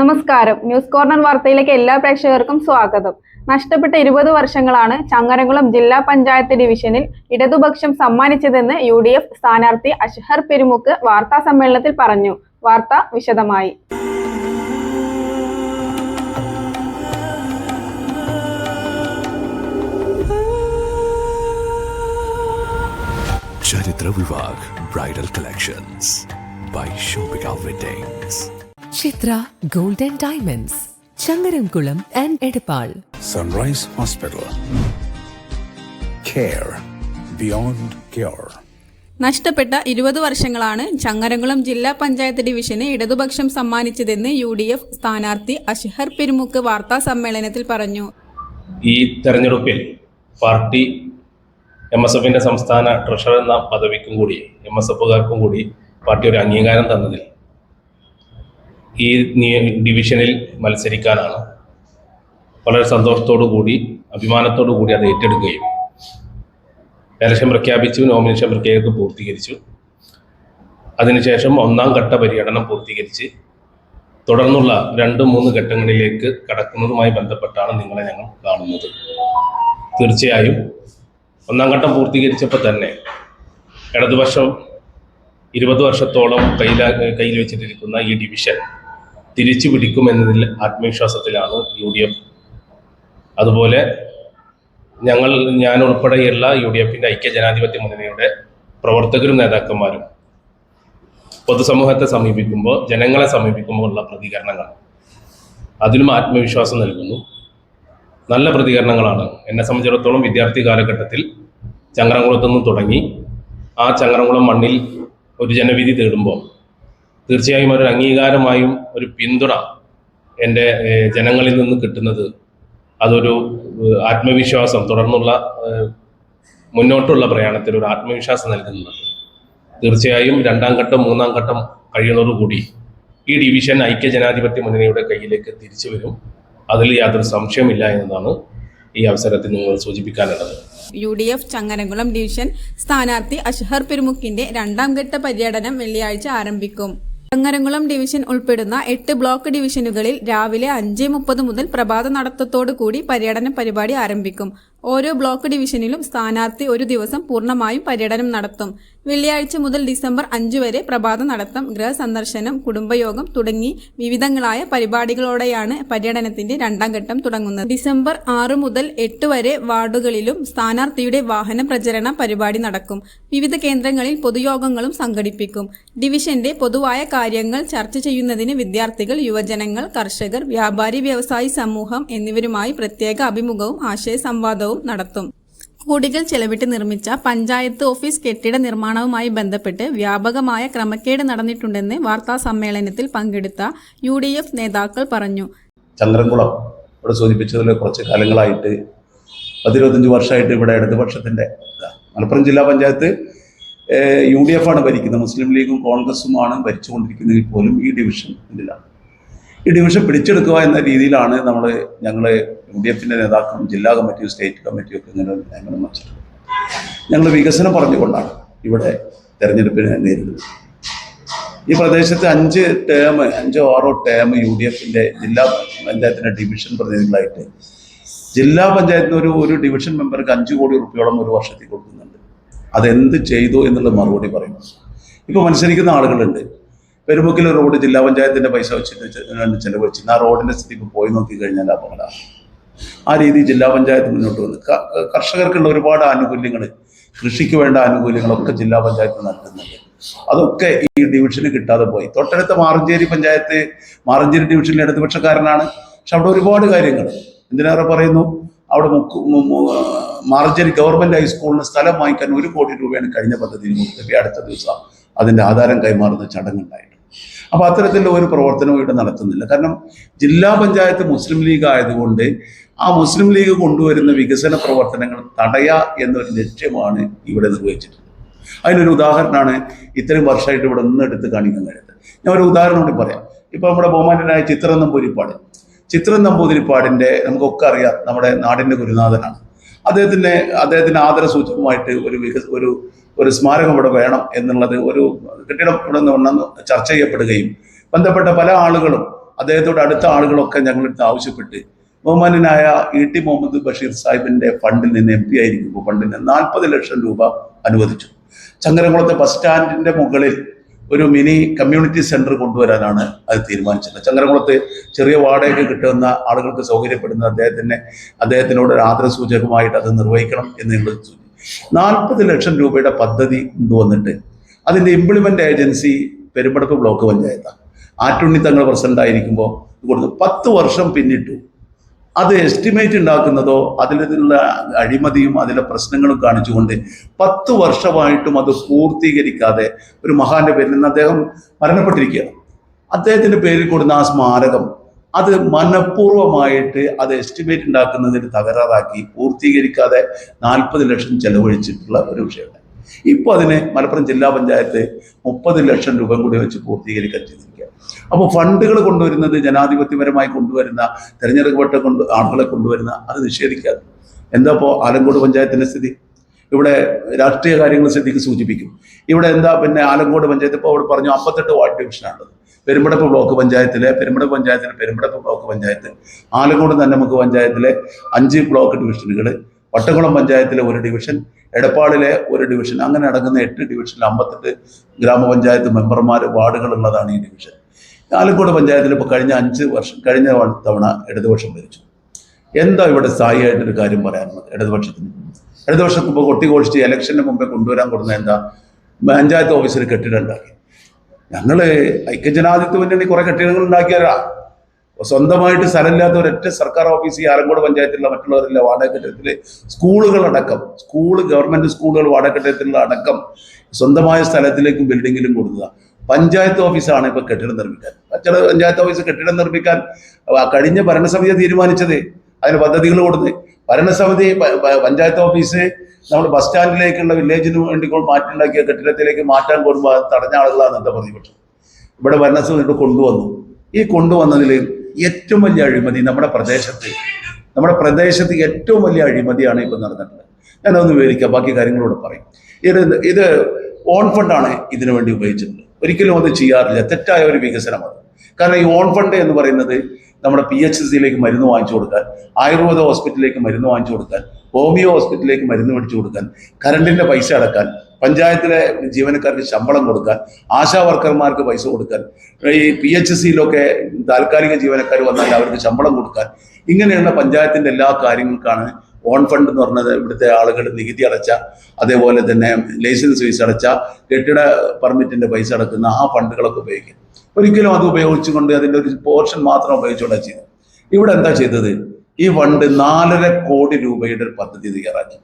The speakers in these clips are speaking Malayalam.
നമസ്കാരം. ന്യൂസ് കോർണർ വാർത്തയിലേക്ക് എല്ലാ പ്രേക്ഷകർക്കും സ്വാഗതം. നഷ്ടപ്പെട്ട ഇരുപത് വർഷങ്ങളാണ് ചങ്ങരംകുളം ജില്ലാ പഞ്ചായത്ത് ഡിവിഷനിൽ ഇടതുപക്ഷം സമ്മാനിച്ചതെന്ന് യു ഡി എഫ് സ്ഥാനാർത്ഥി അഷ്ഹർ പെരുമുക്ക് വാർത്താ സമ്മേളനത്തിൽ പറഞ്ഞു. വാർത്ത വിശദമായി. Bridal collections by ഷോപിക Chithra golden and diamonds Changaramkulam and Edappal. Sunrise hospital care beyond care നഷ്ടപ്പെട്ട ഇരുപത് വർഷങ്ങളാണ് ചങ്ങരംകുളം ജില്ലാ പഞ്ചായത്ത് ഡിവിഷന് ഇടതുപക്ഷം സമ്മാനിച്ചതെന്ന് യു ഡി എഫ് സ്ഥാനാർത്ഥി അഷ്ഹർ പെരുമുക്ക് വാർത്താ സമ്മേളനത്തിൽ പറഞ്ഞു. ഈ തെരഞ്ഞെടുപ്പിൽ പാർട്ടി എം എസ് എഫിന്റെ സംസ്ഥാന ട്രഷറർ എന്ന പദവിക്കും കൂടി എം എസ് എഫുകാർക്കും കൂടി പാർട്ടി ഒരു അംഗീകാരം തന്നതിൽ ഈ ഡിവിഷനിൽ മത്സരിക്കാനാണ്. വളരെ സന്തോഷത്തോടു കൂടി അഭിമാനത്തോടു കൂടി അത് ഏറ്റെടുക്കുകയും ഇലക്ഷൻ പ്രഖ്യാപിച്ചു നോമിനേഷൻ പ്രഖ്യാപിച്ച് പൂർത്തീകരിച്ചു. അതിനുശേഷം ഒന്നാം ഘട്ട പര്യടനം പൂർത്തീകരിച്ച് തുടർന്നുള്ള രണ്ട് മൂന്ന് ഘട്ടങ്ങളിലേക്ക് കടക്കുന്നതുമായി ബന്ധപ്പെട്ടാണ് നിങ്ങളെ ഞങ്ങൾ കാണുന്നത്. തീർച്ചയായും ഒന്നാം ഘട്ടം പൂർത്തീകരിച്ചപ്പോൾ തന്നെ ഇടതുപക്ഷം ഇരുപത് വർഷത്തോളം കയ്യിലാ കയ്യിൽ വെച്ചിട്ടിരിക്കുന്ന ഈ ഡിവിഷൻ തിരിച്ചു പിടിക്കുമെന്നതിൽ ആത്മവിശ്വാസത്തിലാണ് യു ഡി എഫ് അതുപോലെ ഞങ്ങൾ ഞാൻ ഉൾപ്പെടെയുള്ള യു ഡി എഫിന്റെ ഐക്യ ജനാധിപത്യ മുന്നണിയുടെ പ്രവർത്തകരും നേതാക്കന്മാരും പൊതുസമൂഹത്തെ സമീപിക്കുമ്പോൾ ജനങ്ങളെ സമീപിക്കുമ്പോൾ ഉള്ള പ്രതികരണങ്ങൾ. അതിലും ആത്മവിശ്വാസം നൽകുന്നു. നല്ല പ്രതികരണങ്ങളാണ്. എന്നെ സംബന്ധിച്ചിടത്തോളം വിദ്യാർത്ഥി കാലഘട്ടത്തിൽ ചങ്ങരംകുളത്തു നിന്നും തുടങ്ങി ആ ചങ്ങരംകുളം മണ്ണിൽ ഒരു ജനവിധി തേടുമ്പോൾ തീർച്ചയായും ഒരു അംഗീകാരമായും ഒരു പിന്തുണ എന്റെ ജനങ്ങളിൽ നിന്ന് കിട്ടുന്നത്. അതൊരു ആത്മവിശ്വാസം തുടർന്നുള്ള മുന്നോട്ടുള്ള പ്രയാണത്തിൽ ഒരു ആത്മവിശ്വാസം നൽകുന്നത് തീർച്ചയായും രണ്ടാം ഘട്ടം മൂന്നാം ഘട്ടം കഴിയുന്നതോടുകൂടി ഈ ഡിവിഷൻ ഐക്യ ജനാധിപത്യ മുന്നണിയുടെ കയ്യിലേക്ക് തിരിച്ചു വരും. അതിൽ യാതൊരു സംശയമില്ല എന്നതാണ് ഈ അവസരത്തിൽ നിങ്ങൾ സൂചിപ്പിക്കാനുള്ളത്. U D F Changanakulam division സ്ഥാനാർത്ഥി അഷ്ഹർ പെരുമുക്കിന്റെ രണ്ടാം ഘട്ട പര്യടനം വെള്ളിയാഴ്ച ആരംഭിക്കും. ചങ്ങരംകുളം ഡിവിഷൻ ഉൾപ്പെടുന്ന എട്ട് ബ്ലോക്ക് ഡിവിഷനുകളിൽ രാവിലെ അഞ്ച് മുപ്പത് മുതൽ പ്രഭാത നടത്തത്തോടു കൂടി പര്യടന പരിപാടി ആരംഭിക്കും. ഓരോ ബ്ലോക്ക് ഡിവിഷനിലും സ്ഥാനാർത്ഥി ഒരു ദിവസം പൂർണമായും പര്യടനം നടത്തും. വെള്ളിയാഴ്ച മുതൽ ഡിസംബർ അഞ്ച് വരെ പ്രഭാത നടത്തം ഗൃഹസന്ദർശനം കുടുംബയോഗം തുടങ്ങി വിവിധങ്ങളായ പരിപാടികളോടെയാണ് പര്യടനത്തിന്റെ രണ്ടാം ഘട്ടം തുടങ്ങുന്നത്. ഡിസംബർ ആറ് മുതൽ എട്ട് വരെ വാർഡുകളിലും സ്ഥാനാർത്ഥിയുടെ വാഹന പ്രചരണ പരിപാടി നടക്കും. വിവിധ കേന്ദ്രങ്ങളിൽ പൊതുയോഗങ്ങളും സംഘടിപ്പിക്കും. ഡിവിഷന്റെ പൊതുവായ കാര്യങ്ങൾ ചർച്ച ചെയ്യുന്നതിന് വിദ്യാർത്ഥികൾ യുവജനങ്ങൾ കർഷകർ വ്യാപാരി വ്യവസായി സമൂഹം എന്നിവരുമായി പ്രത്യേക അഭിമുഖവും ആശയ സംവാദവും നടത്തും. കോടികൾ ചെലവിട്ട് നിർമ്മിച്ച പഞ്ചായത്ത് ഓഫീസ് കെട്ടിട നിർമ്മാണവുമായി ബന്ധപ്പെട്ട് വ്യാപകമായ ക്രമക്കേട് നടന്നിട്ടുണ്ടെന്ന് വാർത്താ സമ്മേളനത്തിൽ പങ്കെടുത്ത യു ഡി എഫ് നേതാക്കൾ പറഞ്ഞു. ചന്ദ്രൻകുളം ഇവിടെ സൂചിപ്പിച്ചതിൽ കുറച്ച് കാലങ്ങളായിട്ട് പത്തിരുപത്തഞ്ച് വർഷമായിട്ട് ഇവിടെ ഇടതുപക്ഷത്തിന്റെ. മലപ്പുറം ജില്ലാ പഞ്ചായത്ത് യു ഡി എഫ് ആണ് ഭരിക്കുന്നത്. മുസ്ലിം ലീഗും കോൺഗ്രസുമാണ് ഭരിച്ചുകൊണ്ടിരിക്കുന്നതിൽ പോലും ഈ ഡിവിഷൻ ഇതിലാണ്. ഈ ഡിവിഷൻ പിടിച്ചെടുക്കുക എന്ന രീതിയിലാണ് നമ്മൾ ഞങ്ങൾ യു ഡി എഫിന്റെ നേതാക്കളും ജില്ലാ കമ്മിറ്റിയും സ്റ്റേറ്റ് കമ്മിറ്റിയും ഒക്കെ ഇങ്ങനെ ഞങ്ങൾ വച്ചിട്ടുള്ളത് ഞങ്ങൾ വികസനം പറഞ്ഞുകൊണ്ടാണ് ഇവിടെ തെരഞ്ഞെടുപ്പിനെ നേരിടുന്നത്. ഈ പ്രദേശത്ത് അഞ്ച് ടേം അഞ്ചോ ആറോ ടേം യു ഡി എഫിന്റെ ജില്ലാ പഞ്ചായത്തിന്റെ ഡിവിഷൻ പ്രതിനിധികളായിട്ട് ജില്ലാ പഞ്ചായത്തിന് ഒരു ഒരു ഡിവിഷൻ മെമ്പർക്ക് അഞ്ച് കോടി റുപ്യോളം ഒരു വർഷത്തിൽ കൊടുക്കുന്നുണ്ട്. അതെന്ത് ചെയ്തു എന്നുള്ള മറുപടി പറയുന്നു. ഇപ്പോൾ മത്സരിക്കുന്ന ആളുകളുണ്ട്. പെരുമുക്കിലെ റോഡ് ജില്ലാ പഞ്ചായത്തിന്റെ പൈസ വെച്ചിട്ട് ചെലവ് ചെലവഴിച്ച് ആ റോഡിന്റെ സ്ഥിതി പോയി നോക്കി കഴിഞ്ഞാൽ അപകടമാണ് ആ രീതി ജില്ലാ പഞ്ചായത്ത് മുന്നോട്ട് വന്നു. കർഷകർക്കുള്ള ഒരുപാട് ആനുകൂല്യങ്ങൾ കൃഷിക്ക് വേണ്ട ആനുകൂല്യങ്ങളൊക്കെ ജില്ലാ പഞ്ചായത്ത് നൽകുന്നുണ്ട് അതൊക്കെ ഈ ഡിവിഷന് കിട്ടാതെ പോയി. തൊട്ടടുത്ത മാറഞ്ചേരി പഞ്ചായത്ത് മാറഞ്ചേരി ഡിവിഷനിലെ ഇടതുപക്ഷക്കാരനാണ്. പക്ഷെ അവിടെ ഒരുപാട് കാര്യങ്ങൾ എന്തിനേറെ പറയുന്നു? അവിടെ മാറഞ്ചേരി ഗവൺമെന്റ് ഹൈസ്കൂളിന് സ്ഥലം വാങ്ങിക്കാൻ ഒരു കോടി രൂപയാണ് കഴിഞ്ഞ പദ്ധതിയിൽ അടുത്ത ദിവസം അതിന്റെ ആധാരം കൈമാറുന്ന ചടങ്ങുണ്ടായിട്ടുണ്ട് അപ്പൊ അത്തരത്തിലുള്ള ഒരു പ്രവർത്തനവും ഇവിടെ നടത്തുന്നില്ല. കാരണം ജില്ലാ പഞ്ചായത്ത് മുസ്ലിം ലീഗ് ആയതുകൊണ്ട് ആ മുസ്ലിം ലീഗ് കൊണ്ടുവരുന്ന വികസന പ്രവർത്തനങ്ങൾ തടയുക എന്നൊരു ലക്ഷ്യമാണ് ഇവിടെ നിർവഹിച്ചിട്ടുള്ളത്. അതിനൊരു ഉദാഹരണമാണ് ഇത്രയും വർഷമായിട്ട് ഇവിടെ നിന്ന് എടുത്ത് കാണിക്കാൻ കഴിയുന്നത് ഞാൻ ഒരു ഉദാഹരണം കൂടി പറയാം. ഇപ്പൊ നമ്മുടെ ബഹുമാനനായ ചിത്രം നമ്പൂതിരിപ്പാട്. ചിത്രം നമ്പൂതിരിപ്പാടിന്റെ നമുക്കൊക്കെ അറിയാം നമ്മുടെ നാടിന്റെ ഗുരുനാഥനാണ്. അദ്ദേഹത്തിന്റെ അദ്ദേഹത്തിന് ആദരസൂചകമായിട്ട് ഒരു വികസ ഒരു ഒരു സ്മാരകം ഇവിടെ വേണം എന്നുള്ളത് ഒരു കെട്ടിടം ഇവിടെ നിന്ന് ചർച്ച ചെയ്യപ്പെടുകയും ബന്ധപ്പെട്ട പല ആളുകളും അദ്ദേഹത്തോട് അടുത്ത ആളുകളൊക്കെ ഞങ്ങളെടുത്ത് ആവശ്യപ്പെട്ട് ബഹുമാനനായ ഇ ടി മുഹമ്മദ് ബഷീർ സാഹിബിന്റെ ഫണ്ടിൽ നിന്ന് എം പി ആയിരിക്കുമ്പോൾ ഫണ്ടിന് നാൽപ്പത് ലക്ഷം രൂപ അനുവദിച്ചു. ചങ്ങരംകുളത്തെ ബസ് സ്റ്റാൻഡിന്റെ മുകളിൽ ഒരു മിനി കമ്മ്യൂണിറ്റി സെന്റർ കൊണ്ടുവരാനാണ് അത് തീരുമാനിച്ചത്. ചങ്ങരംകുളത്ത് ചെറിയ വാടകയ്ക്ക് കിട്ടുന്ന ആളുകൾക്ക് സൗകര്യപ്പെടുന്ന അദ്ദേഹത്തിന് അദ്ദേഹത്തിനോട് ഒരു ആദരസൂചകമായിട്ട് അത് നിർവഹിക്കണം എന്ന് ഞങ്ങൾ നാൽപ്പത് ലക്ഷം രൂപയുടെ പദ്ധതി കൊണ്ടുവന്നിട്ട് അതിന്റെ ഇംപ്ലിമെന്റ് ഏജൻസി പെരുമ്പടപ്പ് ബ്ലോക്ക് പഞ്ചായത്താണ്. ആറ്റുണ്ണി തങ്ങൾ പ്രസിഡന്റ് ആയിരിക്കുമ്പോൾ കൊടുത്തു പത്ത് വർഷം പിന്നിട്ടു. അത് എസ്റ്റിമേറ്റ് ഉണ്ടാക്കുന്നതോ അതിലുള്ള അഴിമതിയും അതിലെ പ്രശ്നങ്ങളും കാണിച്ചുകൊണ്ട് പത്ത് വർഷമായിട്ടും അത് പൂർത്തീകരിക്കാതെ ഒരു മഹാന്റെ പേരിൽ നിന്ന് അദ്ദേഹം മരണപ്പെട്ടിരിക്കുകയാണ്. അദ്ദേഹത്തിന്റെ പേരിൽ കൊടുക്കുന്ന ആ സ്മാരകം അത് മനഃപൂർവമായിട്ട് അത് എസ്റ്റിമേറ്റ് ഉണ്ടാക്കുന്നതിന് തകരാറാക്കി പൂർത്തീകരിക്കാതെ നാൽപ്പത് ലക്ഷം ചെലവഴിച്ചിട്ടുള്ള ഒരു വിഷയമാണ്. ഇപ്പോൾ അതിനെ മലപ്പുറം ജില്ലാ പഞ്ചായത്ത് മുപ്പത് ലക്ഷം രൂപ കൂടി വെച്ച് പൂർത്തീകരിക്കാൻ ചെയ്തിരിക്കുക അപ്പോൾ ഫണ്ടുകൾ കൊണ്ടുവരുന്നത് ജനാധിപത്യപരമായി കൊണ്ടുവരുന്ന തെരഞ്ഞെടുക്കപ്പെട്ട കൊണ്ട് ആളുകളെ കൊണ്ടുവരുന്ന അത് നിഷേധിക്കാതെ. എന്താ ഇപ്പോൾ ആലങ്കോട് പഞ്ചായത്തിന്റെ സ്ഥിതി? ഇവിടെ രാഷ്ട്രീയ കാര്യങ്ങൾ സ്ഥിതിക്ക് സൂചിപ്പിക്കും. ഇവിടെ എന്താ പിന്നെ ആലങ്കോട് പഞ്ചായത്ത്? ഇപ്പോൾ അവിടെ പറഞ്ഞു അമ്പത്തെട്ട് വാർഡ് ഡിവിഷനാണുള്ളത്. പെരുമ്പടപ്പ് ബ്ലോക്ക് പഞ്ചായത്തിലെ പെരുമ്പടപ്പ് പഞ്ചായത്തിലെ പെരുമ്പടപ്പ് ബ്ലോക്ക് പഞ്ചായത്ത്. ആലങ്കോട് നമുക്ക് പഞ്ചായത്തിലെ അഞ്ച് ബ്ലോക്ക് ഡിവിഷനുകൾ വട്ടക്കുളം പഞ്ചായത്തിലെ ഒരു ഡിവിഷൻ എടപ്പാളിലെ ഒരു ഡിവിഷൻ അങ്ങനെ അടങ്ങുന്ന എട്ട് ഡിവിഷനിൽ അമ്പത്തെട്ട് ഗ്രാമപഞ്ചായത്ത് മെമ്പർമാർ വാർഡുകളുള്ളതാണ് ഈ ഡിവിഷൻ ആലക്കോട് പഞ്ചായത്തിൽ ഇപ്പോൾ കഴിഞ്ഞ അഞ്ച് വർഷം കഴിഞ്ഞ തവണ ഇടതുപക്ഷം ഭരിച്ചു. എന്താ ഇവിടെ സ്ഥായിയായിട്ടൊരു കാര്യം പറയാനുള്ളത്? ഇടതുപക്ഷത്തിന്. ഇടതുപക്ഷത്തിന് ഇപ്പോൾ കൊട്ടിഘോഷിച്ച് ഇലക്ഷന് മുമ്പേ കൊണ്ടുവരാൻ കൊടുന്ന എന്താ? പഞ്ചായത്ത് ഓഫീസിൽ കെട്ടിടം ഉണ്ടാക്കി. ഞങ്ങൾ ഐക്യജനാധിപത്യ മുന്നണി കുറെ കെട്ടിടങ്ങൾ ഉണ്ടാക്കിയവരാ. സ്വന്തമായിട്ട് സ്ഥലമില്ലാത്ത ഒരൊറ്റ സർക്കാർ ഓഫീസ് ഈ ആലങ്കോട് പഞ്ചായത്തിലുള്ള മറ്റുള്ളവരില്ല വാടക സ്കൂളുകൾ സ്കൂളുകളടക്കം സ്കൂൾ ഗവൺമെന്റ് സ്കൂളുകൾ വാടക കെട്ടിടത്തിലുള്ള അടക്കം സ്വന്തമായ സ്ഥലത്തിലേക്കും ബിൽഡിങ്ങിലും കൊടുക്കുക. പഞ്ചായത്ത് ഓഫീസാണ് ഇപ്പൊ കെട്ടിടം നിർമ്മിക്കാൻ. ചില പഞ്ചായത്ത് ഓഫീസ് കെട്ടിടം നിർമ്മിക്കാൻ കഴിഞ്ഞ ഭരണസമിതി തീരുമാനിച്ചത്. അതിന് പദ്ധതികൾ കൊടുത്ത്. ഭരണസമിതി പഞ്ചായത്ത് ഓഫീസ് നമ്മൾ ബസ് സ്റ്റാൻഡിലേക്കുള്ള വില്ലേജിന് വേണ്ടി മാറ്റിണ്ടാക്കിയ കെട്ടിടത്തിലേക്ക് മാറ്റാൻ പോകുമ്പോൾ തടഞ്ഞ ആളുകളാണ് എന്താ പ്രതിപക്ഷം. ഇവിടെ ഭരണസമിതി കൊണ്ടുവന്നു. ഈ കൊണ്ടുവന്നതിൽ ഏറ്റവും വലിയ അഴിമതി നമ്മുടെ പ്രദേശത്ത്. നമ്മുടെ പ്രദേശത്ത് ഏറ്റവും വലിയ അഴിമതിയാണ് ഇപ്പം നടന്നിട്ടുള്ളത്. ഞാനതൊന്ന് വിവരിക്കാം ബാക്കി കാര്യങ്ങളോട് പറയും. ഇത് ഇത് ഓൺ ഫണ്ടാണ് ഇതിനു വേണ്ടി ഉപയോഗിച്ചിട്ടുള്ളത്. ഒരിക്കലും അത് ചെയ്യാറില്ല. തെറ്റായ ഒരു വികസനമാണ് കാരണം ഈ ഓൺ ഫണ്ട് എന്ന് പറയുന്നത് നമ്മുടെ പി എച്ച് സിയിലേക്ക് മരുന്ന് വാങ്ങിച്ചു കൊടുക്കാൻ ആയുർവേദ ഹോസ്പിറ്റലിലേക്ക് മരുന്ന് വാങ്ങിച്ചു കൊടുക്കാൻ ഹോമിയോ ഹോസ്പിറ്റലിലേക്ക് മരുന്ന് മേടിച്ചു കൊടുക്കാൻ കറണ്ടിന്റെ പൈസ അടക്കാൻ പഞ്ചായത്തിലെ ജീവനക്കാർക്ക് ശമ്പളം കൊടുക്കാൻ ആശാ വർക്കർമാർക്ക് പൈസ കൊടുക്കാൻ ഈ പി എച്ച് സിയിലൊക്കെ താൽക്കാലിക ജീവനക്കാർ വന്നാൽ അവർക്ക് ശമ്പളം കൊടുക്കാൻ ഇങ്ങനെയുള്ള പഞ്ചായത്തിന്റെ എല്ലാ കാര്യങ്ങൾക്കാണ് ഓൺ ഫണ്ട് എന്ന് പറഞ്ഞത് ഇവിടുത്തെ ആളുകൾ നികുതി അടച്ച അതേപോലെ തന്നെ ലൈസൻസ് ഫീസ് അടച്ച കെട്ടിട പെർമിറ്റിന്റെ പൈസ അടക്കുന്ന ആ ഫണ്ടുകളൊക്കെ ഉപയോഗിക്കും. ഒരിക്കലും അത് ഉപയോഗിച്ചുകൊണ്ട് അതിന്റെ ഒരു പോർഷൻ മാത്രം ഉപയോഗിച്ചുകൊണ്ടാണ് ചെയ്തത്. ഇവിടെ എന്താ ചെയ്തത്? ഈ ഫണ്ട് നാലര കോടി രൂപയുടെ ഒരു പദ്ധതി തയ്യാറാക്കി.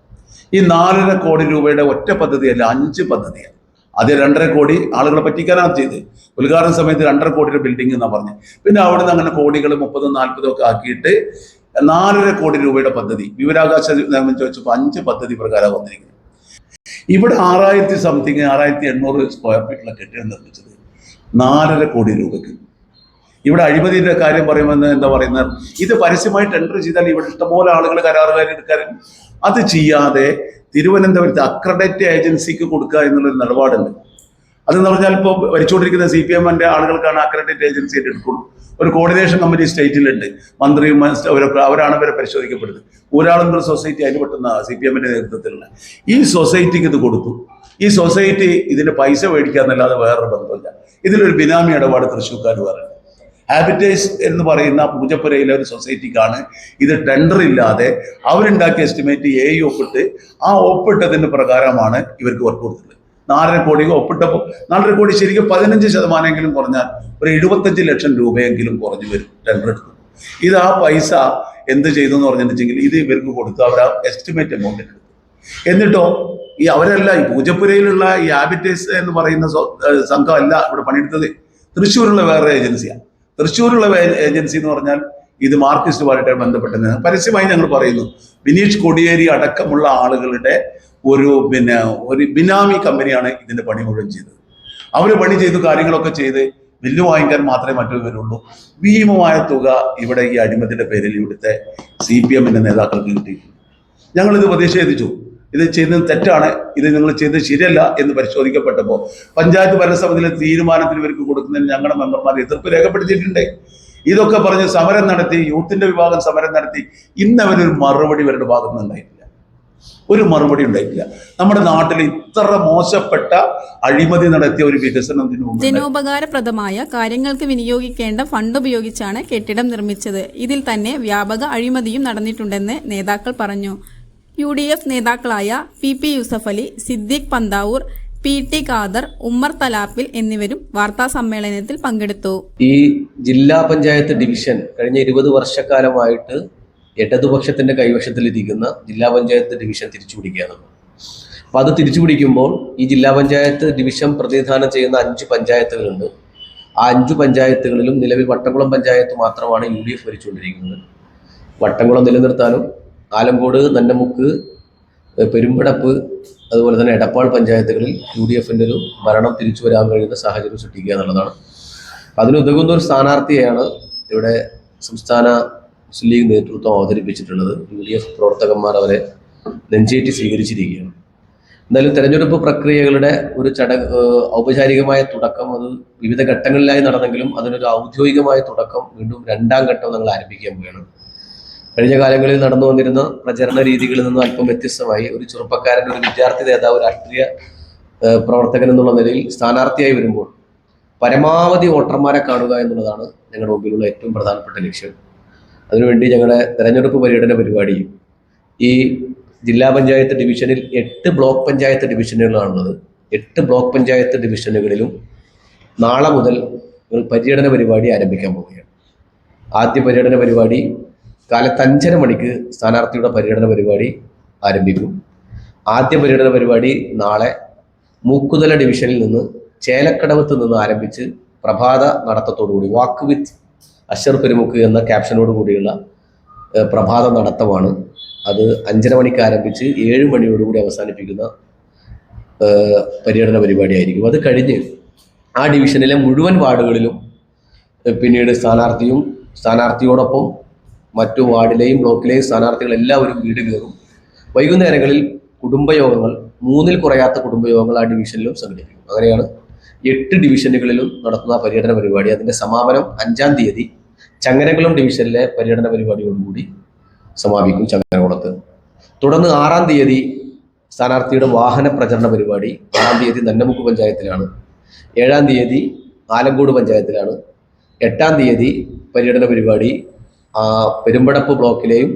ഈ നാലര കോടി രൂപയുടെ ഒറ്റ പദ്ധതിയല്ല അഞ്ച് പദ്ധതിയാണ്. അത് രണ്ടര കോടി ആളുകളെ പറ്റിക്കാനാണ് ചെയ്ത് ഉദ്ഘാടന സമയത്ത് രണ്ടര കോടിയുടെ ബിൽഡിംഗ് എന്നാ പറഞ്ഞത് പിന്നെ അവിടെ നിന്ന് അങ്ങനെ കോടികൾ മുപ്പതും നാൽപ്പതും ഒക്കെ ആക്കിയിട്ട് നാലര കോടി രൂപയുടെ പദ്ധതി. വിവരാകാശ ചോദിച്ചപ്പോൾ അഞ്ച് പദ്ധതി പ്രകാരം വന്നിരിക്കുന്നത്. ഇവിടെ ആറായിരത്തി സംതിങ് ആറായിരത്തി എണ്ണൂറ് സ്ക്വയർ ഫീറ്റുള്ള കെട്ടിടം നിർമ്മിച്ചത്. നാലര കോടി രൂപയ്ക്ക്. ഇവിടെ അഴിമതിയുടെ കാര്യം പറയുമെന്ന് എന്താ പറയുന്നത്? ഇത് പരസ്യമായി ടെൻഡർ ചെയ്താൽ ഇവിടെ ഇഷ്ടംപോലെ ആളുകൾ കരാറുകാരി എടുക്കാൻ അത് ചെയ്യാതെ തിരുവനന്തപുരത്ത് അക്രഡേറ്റ് ഏജൻസിക്ക് കൊടുക്കുക എന്നുള്ളൊരു നിലപാടുണ്ട്. അതെന്ന് പറഞ്ഞാൽ ഇപ്പോൾ ഭരിച്ചുകൊണ്ടിരിക്കുന്ന സി പി എമ്മിന്റെ ആളുകൾക്കാണ് അക്രഡേറ്റ് ഏജൻസി എടുക്കുള്ളൂ. ഒരു കോർഡിനേഷൻ കമ്മിറ്റി സ്റ്റേറ്റിലുണ്ട്. മന്ത്രിയും അവരൊക്കെ അവരാണ് അവരെ പരിശോധിക്കപ്പെടുന്നത്. ഒരു സൊസൈറ്റി അതിന് പെട്ടുന്ന സി പി എമ്മിന്റെ നേതൃത്വത്തിലുള്ള. ഈ സൊസൈറ്റിക്ക് ഇത് കൊടുത്തു. ഈ സൊസൈറ്റി ഇതിന്റെ പൈസ മേടിക്കാന്നല്ലാതെ വേറൊരു ബന്ധമില്ല. ഇതിലൊരു ബിനാമി ഇടപാട് തൃശ്ശൂർക്കാർ പറയുന്നത് ഹാബിറ്റേഴ്സ് എന്ന് പറയുന്ന പൂജപ്പുരയിലെ ഒരു സൊസൈറ്റിക്കാണ്. ഇത് ടെൻഡർ ഇല്ലാതെ അവരുണ്ടാക്കിയ എസ്റ്റിമേറ്റ് എ ഒപ്പിട്ട് ആ ഒപ്പിട്ടതിന് പ്രകാരമാണ് ഇവർക്ക് വർക്ക് കൊടുത്തത് നാലര കോടി ഒപ്പിട്ടപ്പോൾ നാലര കോടി ശരിക്കും പതിനഞ്ച് ശതമാനമെങ്കിലും കുറഞ്ഞാൽ ഒരു എഴുപത്തഞ്ച് ലക്ഷം രൂപയെങ്കിലും കുറഞ്ഞു വരും ടെൻഡർ എടുക്കും ഇത് ആ പൈസ എന്ത് ചെയ്തു എന്ന് പറഞ്ഞിട്ടുണ്ടെങ്കിൽ ഇത് ഇവർക്ക് കൊടുത്തു അവർ ആ എസ്റ്റിമേറ്റ് എമൗണ്ട് എടുത്തു എന്നിട്ടോ ഈ അവരല്ല ഈ പൂജപ്പുരയിലുള്ള ഈ ഹാബിറ്റേഴ്സ് എന്ന് പറയുന്ന സംഘമല്ല ഇവിടെ പണിയെടുത്തത്. തൃശ്ശൂരുള്ള വേറെ ഏജൻസിയാണ് തൃശ്ശൂരുള്ള ഏജൻസി എന്ന് പറഞ്ഞാൽ ഇത് മാർക്സിസ്റ്റുമായിട്ട് ബന്ധപ്പെട്ടത്. പരസ്യമായി ഞങ്ങൾ പറയുന്നു വിനീഷ് കൊടിയേരി അടക്കമുള്ള ആളുകളുടെ ഒരു പിന്നെ ഒരു ബിനാമി കമ്പനിയാണ് ഇതിന്റെ പണി മുഴുവൻ ചെയ്തത്. അവർ പണി ചെയ്തു കാര്യങ്ങളൊക്കെ ചെയ്ത് ബില്ല് വാങ്ങിക്കാൻ മാത്രമേ മറ്റൊരു വരുള്ളൂ. ഭീമമായ തുക ഇവിടെ ഈ അടിമത്തിന്റെ പേരിൽ ഇവിടുത്തെ സി പി എമ്മിന്റെ നേതാക്കൾക്ക് കിട്ടിയിട്ടുണ്ട് ഞങ്ങളിത് പ്രതിഷേധിച്ചു. ഇത് ചെയ്യുന്നത് തെറ്റാണ് ഇത് നിങ്ങൾ ചെയ്തത് ശരിയല്ല എന്ന് പരിശോധിക്കപ്പെട്ടപ്പോൾ പഞ്ചായത്ത് ഭരണസമിതിയിലെ തീരുമാനത്തിന് ഇവർക്ക് കൊടുക്കുന്നതിന് ഞങ്ങളുടെ മെമ്പർമാർ എതിർപ്പ് രേഖപ്പെടുത്തിയിട്ടുണ്ട്. ഇതൊക്കെ പറഞ്ഞ് സമരം നടത്തി യൂത്തിന്റെ വിഭാഗം സമരം നടത്തി ഇന്ന് അവരൊരു മറുപടി ഇവരുടെ ഭാഗത്ത് നിന്ന് ഉണ്ടായിട്ടില്ല. ഒരു മറുപടി ഉണ്ടായിട്ടില്ല. നമ്മുടെ നാട്ടിൽ ഇത്ര മോശപ്പെട്ട അഴിമതി നടത്തിയ ഒരു വികസനം ജനോപകാരപ്രദമായ കാര്യങ്ങൾക്ക് വിനിയോഗിക്കേണ്ട ഫണ്ട് ഉപയോഗിച്ചാണ് കെട്ടിടം നിർമ്മിച്ചത്. ഇതിൽ തന്നെ വ്യാപക അഴിമതിയും നടന്നിട്ടുണ്ടെന്ന് നേതാക്കൾ പറഞ്ഞു. യു ഡി എഫ് നേതാക്കളായ P P Yusuf Ali Siddique Panthavoor P T Khader Ummer Thalappil എന്നിവരും വാർത്താ സമ്മേളനത്തിൽ പങ്കെടുത്തു. ഈ ജില്ലാ പഞ്ചായത്ത് ഡിവിഷൻ കഴിഞ്ഞ ഇരുപത് വർഷക്കാലമായിട്ട് ഇടതുപക്ഷത്തിന്റെ കൈവശത്തിലിരിക്കുന്ന ജില്ലാ പഞ്ചായത്ത് ഡിവിഷൻ തിരിച്ചു പിടിക്കുകയാണ് അപ്പൊ അത് തിരിച്ചു പിടിക്കുമ്പോൾ ഈ ജില്ലാ പഞ്ചായത്ത് ഡിവിഷൻ പ്രതിനിധാനം ചെയ്യുന്ന അഞ്ച് പഞ്ചായത്തുകളുണ്ട്. ആ അഞ്ച് പഞ്ചായത്തുകളിലും നിലവിൽ വട്ടംകുളം പഞ്ചായത്ത് മാത്രമാണ് യു ഡി എഫ് ഭരിച്ചുകൊണ്ടിരിക്കുന്നത്. വട്ടംകുളം നിലനിർത്താനും ആലങ്കോട് നന്നമുക്ക് പെരുമ്പടപ്പ് അതുപോലെ തന്നെ എടപ്പാൾ പഞ്ചായത്തുകളിൽ യു ഡി എഫിന്റെ ഒരു ഭരണം തിരിച്ചു വരാൻ കഴിയുന്ന സാഹചര്യം സൃഷ്ടിക്കുക എന്നുള്ളതാണ്. അതിനുതകുന്ന ഒരു സ്ഥാനാർത്ഥിയെയാണ് ഇവിടെ സംസ്ഥാന മുസ്ലിം ലീഗ് നേതൃത്വം അവതരിപ്പിച്ചിട്ടുള്ളത്. യു ഡി എഫ് പ്രവർത്തകന്മാർ അവരെ നെഞ്ചേറ്റി സ്വീകരിച്ചിരിക്കുകയാണ്. എന്തായാലും തെരഞ്ഞെടുപ്പ് പ്രക്രിയകളുടെ ഒരു ചട ഔപചാരികമായ തുടക്കം അത് വിവിധ ഘട്ടങ്ങളിലായി നടന്നെങ്കിലും അതിനൊരു ഔദ്യോഗികമായ തുടക്കം വീണ്ടും രണ്ടാം ഘട്ടം നമ്മൾ ആരംഭിക്കാൻ പോവുകയാണ്. കഴിഞ്ഞ കാലങ്ങളിൽ നടന്നു വന്നിരുന്ന പ്രചരണ രീതികളിൽ നിന്നും അല്പം വ്യത്യസ്തമായി ഒരു ചെറുപ്പക്കാരൻ ഒരു വിദ്യാർത്ഥി നേതാവ് രാഷ്ട്രീയ പ്രവർത്തകൻ എന്നുള്ള നിലയിൽ സ്ഥാനാർത്ഥിയായി വരുമ്പോൾ പരമാവധി വോട്ടർമാരെ കാണുക എന്നുള്ളതാണ് ഞങ്ങളുടെ മുമ്പിലുള്ള ഏറ്റവും പ്രധാനപ്പെട്ട ലക്ഷ്യം. അതിനുവേണ്ടി ഞങ്ങളുടെ തെരഞ്ഞെടുപ്പ് പര്യടന പരിപാടി ഈ ജില്ലാ പഞ്ചായത്ത് ഡിവിഷനിൽ എട്ട് ബ്ലോക്ക് പഞ്ചായത്ത് ഡിവിഷനുകളാണുള്ളത്. എട്ട് ബ്ലോക്ക് പഞ്ചായത്ത് ഡിവിഷനുകളിലും നാളെ മുതൽ ഒരു പര്യടന പരിപാടി ആരംഭിക്കാൻ പോവുകയാണ്. ആദ്യ പര്യടന പരിപാടി കാലത്ത് അഞ്ചര മണിക്ക് സ്ഥാനാർത്ഥിയുടെ പര്യടന പരിപാടി ആരംഭിക്കും. ആദ്യ പര്യടന പരിപാടി നാളെ മൂക്കുതല ഡിവിഷനിൽ നിന്ന് ചേലക്കടവത്ത് നിന്ന് ആരംഭിച്ച് പ്രഭാത നടത്തത്തോടുകൂടി വാക്ക് വിത്ത് അഷർ പെരുമുക്ക് എന്ന ക്യാപ്ഷനോട് കൂടിയുള്ള പ്രഭാത നടത്തമാണ്. അത് അഞ്ചര മണിക്ക് ആരംഭിച്ച് ഏഴ് മണിയോടുകൂടി അവസാനിപ്പിക്കുന്ന പര്യടന പരിപാടിയായിരിക്കും അത് കഴിഞ്ഞ് ആ ഡിവിഷനിലെ മുഴുവൻ വാർഡുകളിലും പിന്നീട് സ്ഥാനാർത്ഥിയും സ്ഥാനാർത്ഥിയോടൊപ്പം മറ്റു വാർഡിലെയും ബ്ലോക്കിലെയും സ്ഥാനാർത്ഥികൾ എല്ലാവരും വീട് കയറും. വൈകുന്നേരങ്ങളിൽ കുടുംബയോഗങ്ങൾ മൂന്നിൽ കുറയാത്ത കുടുംബയോഗങ്ങൾ ആ ഡിവിഷനിലും സംഘടിപ്പിക്കും. അങ്ങനെയാണ് എട്ട് ഡിവിഷനുകളിലും നടത്തുന്ന പര്യടന പരിപാടി. അതിന്റെ സമാപനം അഞ്ചാം തീയതി ചങ്ങനകുളം ഡിവിഷനിലെ പര്യടന പരിപാടിയോടുകൂടി സമാപിക്കും ചങ്ങനകുളത്ത്. തുടർന്ന് ആറാം തീയതി സ്ഥാനാർത്ഥിയുടെ വാഹന പ്രചരണ പരിപാടി ആറാം തീയതി നന്നമുക്ക് പഞ്ചായത്തിലാണ്. ഏഴാം തീയതി ആലങ്കോട് പഞ്ചായത്തിലാണ്. എട്ടാം തീയതി പര്യടന പരിപാടി പെരുമ്പടപ്പ് ബ്ലോക്കിലെയും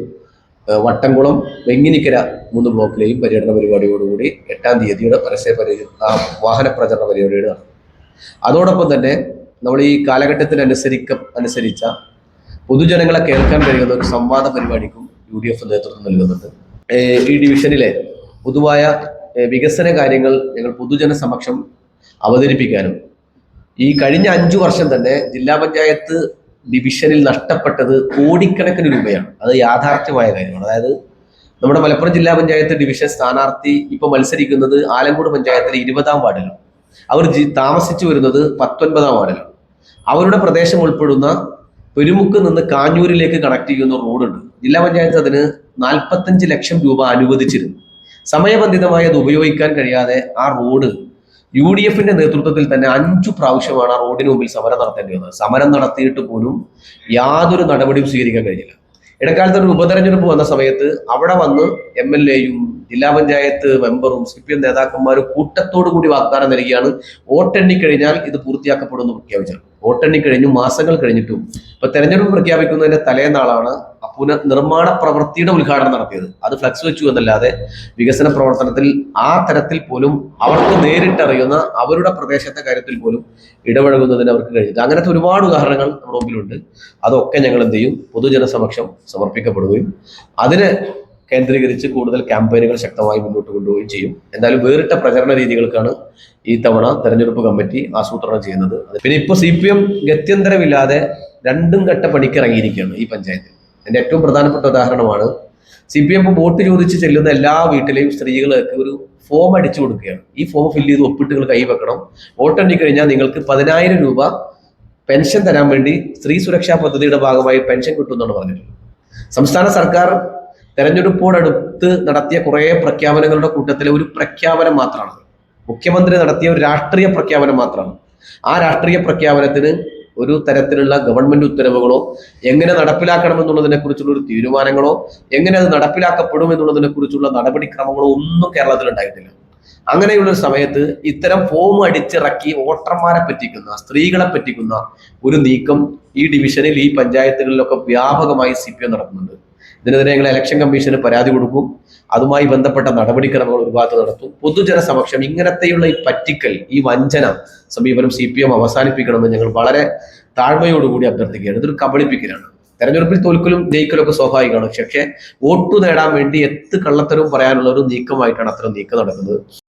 വട്ടംകുളം വെങ്ങിനിക്കര മൂന്ന് ബ്ലോക്കിലെയും പര്യടന പരിപാടിയോടുകൂടി എട്ടാം തീയതിയുടെ പരസ്യ പരി വാഹന പ്രചരണ പരിപാടിയുടെ അതോടൊപ്പം തന്നെ നമ്മൾ ഈ കാലഘട്ടത്തിനനുസരിക്ക അനുസരിച്ച പൊതുജനങ്ങളെ കേൾക്കാൻ കഴിയുന്ന ഒരു സംവാദ പരിപാടിക്കും യു ഡി എഫ് നേതൃത്വം നൽകുന്നുണ്ട്. ഈ ഡിവിഷനിലെ പൊതുവായ വികസന കാര്യങ്ങൾ ഞങ്ങൾ പൊതുജന സമക്ഷം അവതരിപ്പിക്കാനും ഈ കഴിഞ്ഞ അഞ്ചു വർഷം തന്നെ ജില്ലാ പഞ്ചായത്ത് ഡിവിഷനിൽ നഷ്ടപ്പെട്ടത് കോടിക്കണക്കിന് രൂപയാണ്. അത് യാഥാർത്ഥ്യമായ കാര്യമാണ്. അതായത് നമ്മുടെ മലപ്പുറം ജില്ലാ പഞ്ചായത്ത് ഡിവിഷൻ സ്ഥാനാർത്ഥി ഇപ്പൊ മത്സരിക്കുന്നത് ആലങ്കോട് പഞ്ചായത്തിലെ ഇരുപതാം വാർഡിലാണ് അവർ താമസിച്ചു വരുന്നത് പത്തൊൻപതാം വാർഡിലാണ്. അവരുടെ പ്രദേശം ഉൾപ്പെടുന്ന പെരുമുക്ക് നിന്ന് കാഞ്ഞൂരിലേക്ക് കണക്ട് ചെയ്യുന്ന റോഡുണ്ട്. ജില്ലാ പഞ്ചായത്ത് അതിന് നാൽപ്പത്തഞ്ച് ലക്ഷം രൂപ അനുവദിച്ചിരുന്നു. സമയബന്ധിതമായി അത് ഉപയോഗിക്കാൻ കഴിയാതെ ആ റോഡ് യു ഡി എഫിന്റെ നേതൃത്വത്തിൽ തന്നെ അഞ്ചു പ്രാവശ്യമാണ് ആ റോഡിന് മുമ്പിൽ സമരം നടത്തേണ്ടി വന്നത്. സമരം നടത്തിയിട്ട് പോലും യാതൊരു നടപടിയും സ്വീകരിക്കാൻ കഴിഞ്ഞില്ല. ഇടക്കാലത്ത് ഒരു ഉപതെരഞ്ഞെടുപ്പ് വന്ന സമയത്ത് അവിടെ വന്ന് എം എൽ എയും ജില്ലാ പഞ്ചായത്ത് മെമ്പറും സി പി എം നേതാക്കന്മാരും കൂട്ടത്തോടു കൂടി വാഗ്ദാനം നൽകിയാണ് വോട്ടെണ്ണി കഴിഞ്ഞാൽ ഇത് പൂർത്തിയാക്കപ്പെടുമെന്ന് പ്രഖ്യാപിച്ചത്. വോട്ടെണ്ണി കഴിഞ്ഞു മാസങ്ങൾ കഴിഞ്ഞിട്ടും. ഇപ്പൊ തെരഞ്ഞെടുപ്പ് പ്രഖ്യാപിക്കുന്നതിന്റെ തലേനാളാണ് ആ പുനർ നിർമ്മാണ പ്രവൃത്തിയുടെ ഉദ്ഘാടനം നടത്തിയത്. അത് ഫ്ലക്സ് വെച്ചു എന്നല്ലാതെ വികസന പ്രവർത്തനത്തിൽ ആ തരത്തിൽ പോലും അവർക്ക് നേരിട്ടറിയുന്ന അവരുടെ പ്രദേശത്തെ കാര്യത്തിൽ പോലും ഇടപഴകുന്നതിന് അവർക്ക് കഴിഞ്ഞിട്ട് അങ്ങനത്തെ ഒരുപാട് ഉദാഹരണങ്ങൾ നമ്മുടെ മുമ്പിലുണ്ട്. അതൊക്കെ ഞങ്ങൾ എന്ത് ചെയ്യും? പൊതുജനസമക്ഷം സമർപ്പിക്കപ്പെടുകയും അതിന് കേന്ദ്രീകരിച്ച് കൂടുതൽ ക്യാമ്പയിനുകൾ ശക്തമായി മുന്നോട്ട് കൊണ്ടുപോവുകയും ചെയ്യും. എന്തായാലും വേറിട്ട പ്രചരണ രീതികൾക്കാണ് ഈ തവണ തെരഞ്ഞെടുപ്പ് കമ്മിറ്റി ആസൂത്രണം ചെയ്യുന്നത്. പിന്നെ ഇപ്പോൾ സി പി എം ഗത്യന്തരമില്ലാതെ രണ്ടും ഘട്ട പണിക്കിറങ്ങിയിരിക്കുകയാണ് ഈ പഞ്ചായത്തിൽ. അതിന്റെ ഏറ്റവും പ്രധാനപ്പെട്ട ഉദാഹരണമാണ് സി പി എം വോട്ട് ചോദിച്ച് ചെല്ലുന്ന എല്ലാ വീട്ടിലെയും സ്ത്രീകൾക്ക് ഒരു ഫോം അടിച്ചു കൊടുക്കുകയാണ്. ഈ ഫോം ഫില്ല് ചെയ്ത് ഒപ്പിട്ട് നിങ്ങൾ കൈവെക്കണം വോട്ട് കഴിഞ്ഞാൽ നിങ്ങൾക്ക് പതിനായിരം രൂപ പെൻഷൻ തരാൻ വേണ്ടി സ്ത്രീ സുരക്ഷാ പദ്ധതിയുടെ ഭാഗമായി പെൻഷൻ കിട്ടുമെന്നാണ് പറഞ്ഞിട്ടുള്ളത്. സംസ്ഥാന സർക്കാർ തെരഞ്ഞെടുപ്പോടടുത്ത് നടത്തിയ കുറേ പ്രഖ്യാപനങ്ങളുടെ കൂട്ടത്തിലെ ഒരു പ്രഖ്യാപനം മാത്രമാണ്. മുഖ്യമന്ത്രി നടത്തിയ ഒരു രാഷ്ട്രീയ പ്രഖ്യാപനം മാത്രമാണ്. ആ രാഷ്ട്രീയ പ്രഖ്യാപനത്തിന് ഒരു തരത്തിലുള്ള ഗവൺമെന്റ് ഉത്തരവുകളോ എങ്ങനെ നടപ്പിലാക്കണം എന്നുള്ളതിനെ കുറിച്ചുള്ള ഒരു തീരുമാനങ്ങളോ എങ്ങനെ അത് നടപ്പിലാക്കപ്പെടും എന്നുള്ളതിനെ കുറിച്ചുള്ള നടപടിക്രമങ്ങളോ ഒന്നും കേരളത്തിൽ ഉണ്ടായിട്ടില്ല. അങ്ങനെയുള്ള ഒരു സമയത്ത് ഇത്തരം ഫോം അടിച്ചിറക്കി വോട്ടർമാരെ പറ്റിക്കുന്ന സ്ത്രീകളെ പറ്റിക്കുന്ന ഒരു നീക്കം ഈ ഡിവിഷനിൽ ഈ പഞ്ചായത്തുകളിലൊക്കെ വ്യാപകമായി സി പി എം നടത്തുന്നുണ്ട്. ഇതിനെതിരെ ഞങ്ങൾ ഇലക്ഷൻ കമ്മീഷന് പരാതി കൊടുക്കും. അതുമായി ബന്ധപ്പെട്ട നടപടിക്രമങ്ങൾ ഒരു ഭാഗത്ത് നടത്തും. പൊതുജന സമക്ഷം ഇങ്ങനത്തെയുള്ള ഈ പറ്റിക്കൽ ഈ വഞ്ചന സമീപനം സി പി എം അവസാനിപ്പിക്കണമെന്ന് ഞങ്ങൾ വളരെ താഴ്മയോടുകൂടി അഭ്യർത്ഥിക്കുകയാണ്. ഇതൊരു കബളിപ്പിക്കലാണ്. തെരഞ്ഞെടുപ്പിൽ തോൽക്കലും ജയിക്കലും ഒക്കെ സ്വാഭാവികമാണ്. പക്ഷേ വോട്ട് നേടാൻ വേണ്ടി എത്ത് കള്ളത്തരവും പറയാനുള്ള ഒരു നീക്കമായിട്ടാണ് അത്തരം നീക്കം നടക്കുന്നത്.